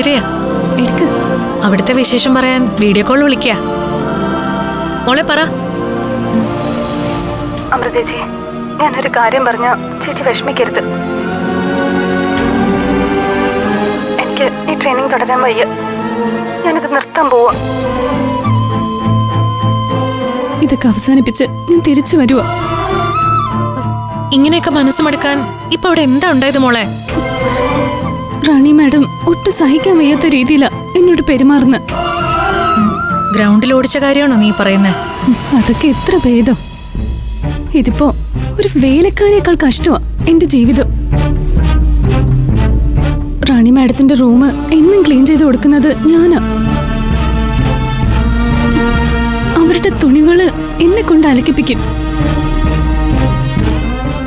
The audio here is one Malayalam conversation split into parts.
ആതിരയാ എടുക്ക്. അവിടുത്തെ വിശേഷം പറയാൻ വീഡിയോ കോൾ വിളിക്കാ. മോളെ പറ. അമൃതേച്ചി ഞാനൊരു കാര്യം പറഞ്ഞ ചേച്ചി വിഷമിക്കരുത്. എനിക്ക് ഈ ട്രെയിനിങ് തുടരാൻ വയ്യ. ഞാനിത് നിർത്താൻ പോവാ. ഇതൊക്കെ അവസാനിപ്പിച്ച് ഞാൻ തിരിച്ചു വരുവാ. ഇങ്ങനെയൊക്കെ മനസ്സുമടുക്കാൻ ഇപ്പൊ അവിടെ എന്താ ഉണ്ടായത് മോളെ? റാണി മാഡം ഒട്ടും സഹിക്കാൻ വയ്യാത്ത രീതിയിലാ എന്നോട് പെരുമാറുന്നത് ഗ്രൗണ്ടിൽ ഓടിച്ച കാര്യമാണോ നീ പറയുന്നേ? അതൊക്കെ എത്ര ഭേദം. ഇതിപ്പോ ഒരു വേലക്കാരേക്കാൾ കഷ്ടമാ എന്റെ ജീവിതം. റാണി മാഡത്തിന്റെ റൂം എന്നും ക്ലീൻ ചെയ്ത് കൊടുക്കുന്നത് ഞാനാ. അവരുടെ തുണികൾ എന്നെ കൊണ്ട് അലക്കിപ്പിക്കും.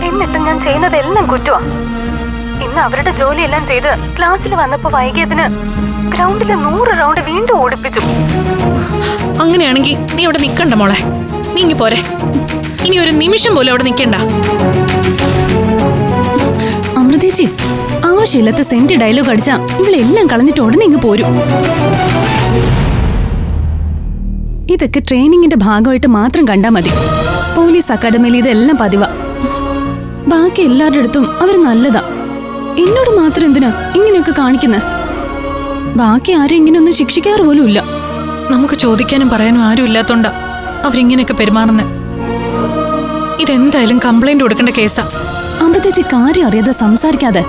എന്നിട്ട് ഞാൻ ചെയ്യുന്നതെല്ലാം കുറ്റമാ ഇന്ന് അവരുടെ ജോലിയെല്ലാം ചെയ്ത് ക്ലാസ്സിൽ വന്നപ്പോ വൈകിയതിന് ഗ്രൗണ്ടിൽ നൂറ് റൗണ്ട് വീണ്ടും ഓടിപ്പിച്ചു. അങ്ങനെയാണെങ്കിൽ നീ അവിടെ നിക്കണ്ട മോളെ. നീ ഇങ്ങി പോരെ. ഇനി ഒരു നിമിഷം പോലും അവിടെ നിക്കണ്ട. അമൃതേച്ചി ആവശ്യമില്ലാത്ത സെന്റ് ഡയലോഗ് അടിച്ചാ ഇവളെല്ലാം കളഞ്ഞിട്ട് ഉടനെ ഇങ്ങ് പോരും. ഇതൊക്കെ ട്രെയിനിങ്ങിന്റെ ഭാഗമായിട്ട് മാത്രം കണ്ടാ മതി. പോലീസ് അക്കാഡമിയിൽ ഇതെല്ലാം പതിവാ. ബാക്കി എല്ലാവരുടെ അടുത്തും അവർ നല്ലതാ. എന്നോട് മാത്രം എന്തിനാ ഇങ്ങനെയൊക്കെ കാണിക്കുന്നത് ബാക്കി ആരും ഇങ്ങനെയൊന്നും ശിക്ഷിക്കാറ് പോലും ഇല്ല. നമുക്ക് ചോദിക്കാനും പറയാനും ആരും ഇല്ലാത്തോണ്ടാ അവരിങ്ങനെയൊക്കെ പെരുമാറുന്നത് ഇതെന്തായാലും കംപ്ലൈന്റ് കൊടുക്കേണ്ട കേസാ. അമൃതേച്ചി കാര്യം അറിയാതെ സംസാരിക്കാതെ.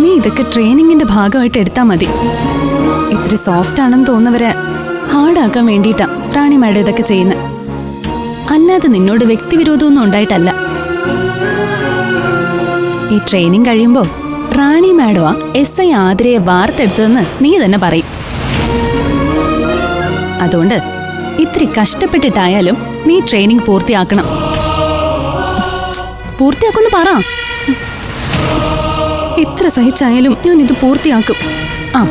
നീ ഇതൊക്കെ ട്രെയിനിങ്ങിന്റെ ഭാഗമായിട്ട് എടുത്താ മതി. ഇത്ര സോഫ്റ്റ് ആണെന്ന് തോന്നുന്നവരെ ഹാർഡാക്കാൻ വേണ്ടിയിട്ടാ റാണിമാരുടെ മാഡം ഇതൊക്കെ ചെയ്യുന്നത് അല്ലാതെ നിന്നോട് വ്യക്തിവിരോധമൊന്നും ഉണ്ടായിട്ടല്ല. ഈ ട്രെയിനിങ് കഴിയുമ്പോൾ റാണി മാഡമാ എസ് ഐ ആതിരയെ വാർത്തെടുത്തതെന്ന് നീ തന്നെ പറയും. അതുകൊണ്ട് ഇത്തിരി കഷ്ടപ്പെട്ടിട്ടായാലും നീ ട്രെയിനിങ് പൂർത്തിയാക്കണം. പൂർത്തിയാക്കുമെന്ന് പറ. എത്ര സഹിച്ചായാലും ഞാൻ ഇത് പൂർത്തിയാക്കും. ആ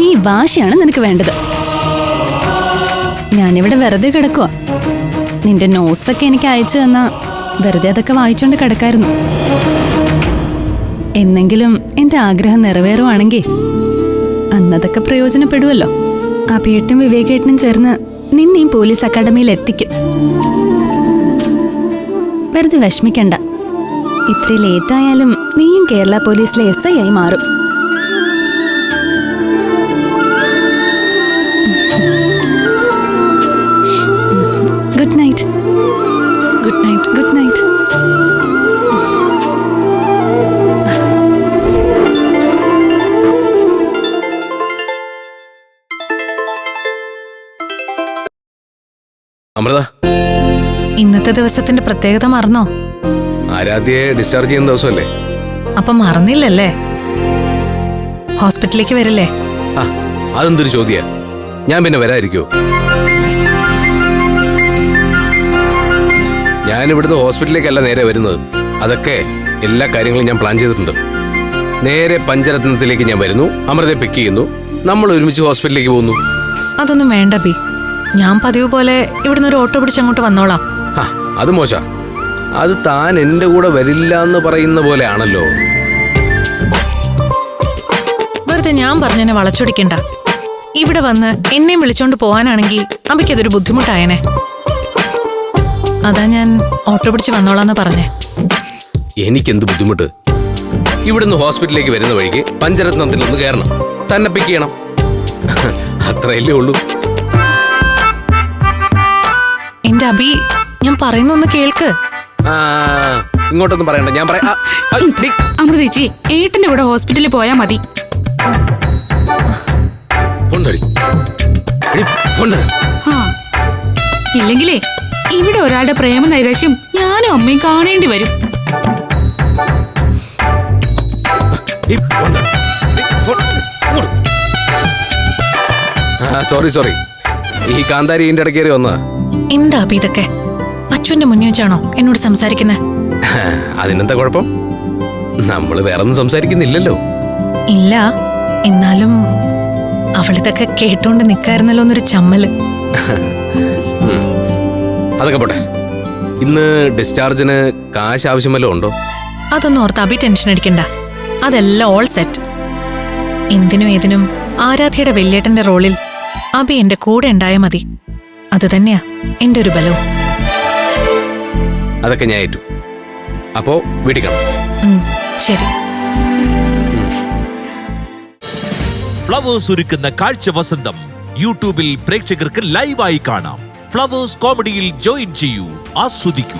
ഈ വാശിയാണ് നിനക്ക് വേണ്ടത്. ഞാനിവിടെ വെറുതെ കിടക്കുക നിന്റെ നോട്ട്സൊക്കെ എനിക്ക് അയച്ചു തന്നാ വെറുതെ അതൊക്കെ വായിച്ചോണ്ട് കിടക്കായിരുന്നു. എന്നെങ്കിലും എന്റെ ആഗ്രഹം നിറവേറുവാണെങ്കിൽ അന്നതൊക്കെ പ്രയോജനപ്പെടുമല്ലോ അഭിയേട്ടും വിവേകേട്ടനും ചേർന്ന് നിന്നെയും പോലീസ് അക്കാഡമിയിൽ എത്തിക്കും. വെറുതെ വിഷമിക്കണ്ട. ഇത്ര ലേറ്റായാലും നീയും കേരള പോലീസിലെ എസ് ഐ ആയി മാറും. Good night. Good night. Good night. Amrita. ഇന്നത്തെ ദിവസത്തിന്റെ പ്രത്യേകത മറന്നോ? ആരാധ്യയെ ഡിസ്ചാർജ് ചെയ്യുന്ന ദിവസമല്ലേ? അപ്പൊ മറന്നില്ലല്ലേ? ഹോസ്പിറ്റലിലേക്ക് വരില്ലേ? ആ അതെന്തൊരു ചോദ്യ. ഞാൻ പിന്നെ വരാതിരിക്കോ ഞാൻ ഇവിടുന്ന് ഹോസ്പിറ്റലിലേക്കല്ല നേരെ വരുന്നത്. അതൊക്കെ എല്ലാ കാര്യങ്ങളും ഞാൻ പ്ലാൻ ചെയ്തിട്ടുണ്ട്. നേരെ പഞ്ചരത്നത്തിലേക്ക് ഞാൻ വരുന്നു. അമൃതയെ പിക്ക് ചെയ്യുന്നു. നമ്മൾ ഒരുമിച്ച് ഹോസ്പിറ്റലിലേക്ക് പോകുന്നു. അതൊന്നും വേണ്ട ബി. ഞാൻ പതിവ് പോലെ ഇവിടുന്ന് ഒരു ഓട്ടോ പിടിച്ച് അങ്ങോട്ട് വന്നോളാം. ആ അത് മോശ. അത് താൻ എന്റെ കൂടെ വരില്ല എന്ന് പറയുന്ന പോലെയാണല്ലോ. വെറുതെ ഞാൻ പറഞ്ഞെന്നെ വളച്ചൊടിക്കണ്ട. ഇവിടെ വന്ന് എന്നെയും വിളിച്ചോണ്ട് പോവാനാണെങ്കിൽ അമ്മയ്ക്കതൊരു ബുദ്ധിമുട്ടായനെ. അതാ ഞാൻ ഓട്ടോ പിടിച്ച് വന്നോളാന്ന് പറഞ്ഞേ. എനിക്കെന്ത് ബുദ്ധിമുട്ട്? ഇവിടുന്ന് ഹോസ്പിറ്റലിലേക്ക് വരുന്ന വഴിക്ക് പഞ്ചരത്നത്തിൽ ഒന്ന് കയറണം. തന്നെ പിക്ക് ചെയ്യണം. അത്രയല്ലേ ഉള്ളൂ. എന്റെ അബി ഞാൻ പറയുന്നൊന്ന് കേൾക്ക്. ഇങ്ങോട്ടൊന്നും പറയണ്ട. ഞാൻ പറയാം. അമൃതേച്ചി ഏട്ടന്റെ കൂടെ ഹോസ്പിറ്റലിൽ പോയാ മതി. ഇല്ലെങ്കിലേ ഇവിടെ ഒരാളുടെ പ്രേമ നൈരാശ്യം ഞാനും അമ്മയും കാണേണ്ടി വരും. സോറി സോറി ഈ കാന്താരി ഇതിന്റെ ഇടയ്ക്ക് കയറി വന്നതാ. എന്താ ഇതൊക്കെ? അച്ഛന്റെ മുന്നിൽ വെച്ചാണോ എന്നോട് സംസാരിക്കുന്നത് അതിനെന്താ കുഴപ്പം? നമ്മൾ വേറെ ഒന്നും സംസാരിക്കുന്നില്ലല്ലോ. ഇല്ല എന്നാലും അവളിതൊക്കെ കേട്ടോണ്ട് നിക്കായിരുന്നല്ലോ എന്നൊരു ചമ്മൽ. അതൊക്കെ പോട്ടെ. ഇന്ന് ഡിസ്ചാർജിന് കാശ് ആവശ്യമല്ലോ ഉണ്ടോ? അതൊന്നും ഓർത്ത് അബി ടെൻഷൻ അടിക്കണ്ട. അതെല്ലാം ഓൾ സെറ്റ് എന്തിനും ഏതിനും ആരാധ്യയുടെ വെല്ലേട്ടന്റെ റോളിൽ അബി എന്റെ കൂടെ ഉണ്ടായാൽ മതി. അത് തന്നെയാ എന്റെ ഒരു ബലവും. അതൊക്കെ ഞാൻ ഏറ്റു. അപ്പോ വീട്ടിൽ കാണാം. ഉം, ശരി. ഫ്ലവേഴ്സ് ഒരുക്കുന്ന കാഴ്ച വസന്തം യൂട്യൂബിൽ പ്രേക്ഷകർക്ക് ലൈവായി കാണാം. ഫ്ലവേഴ്സ് കോമഡിയിൽ ജോയിൻ ചെയ്യൂ ആസ്വദിക്കൂ.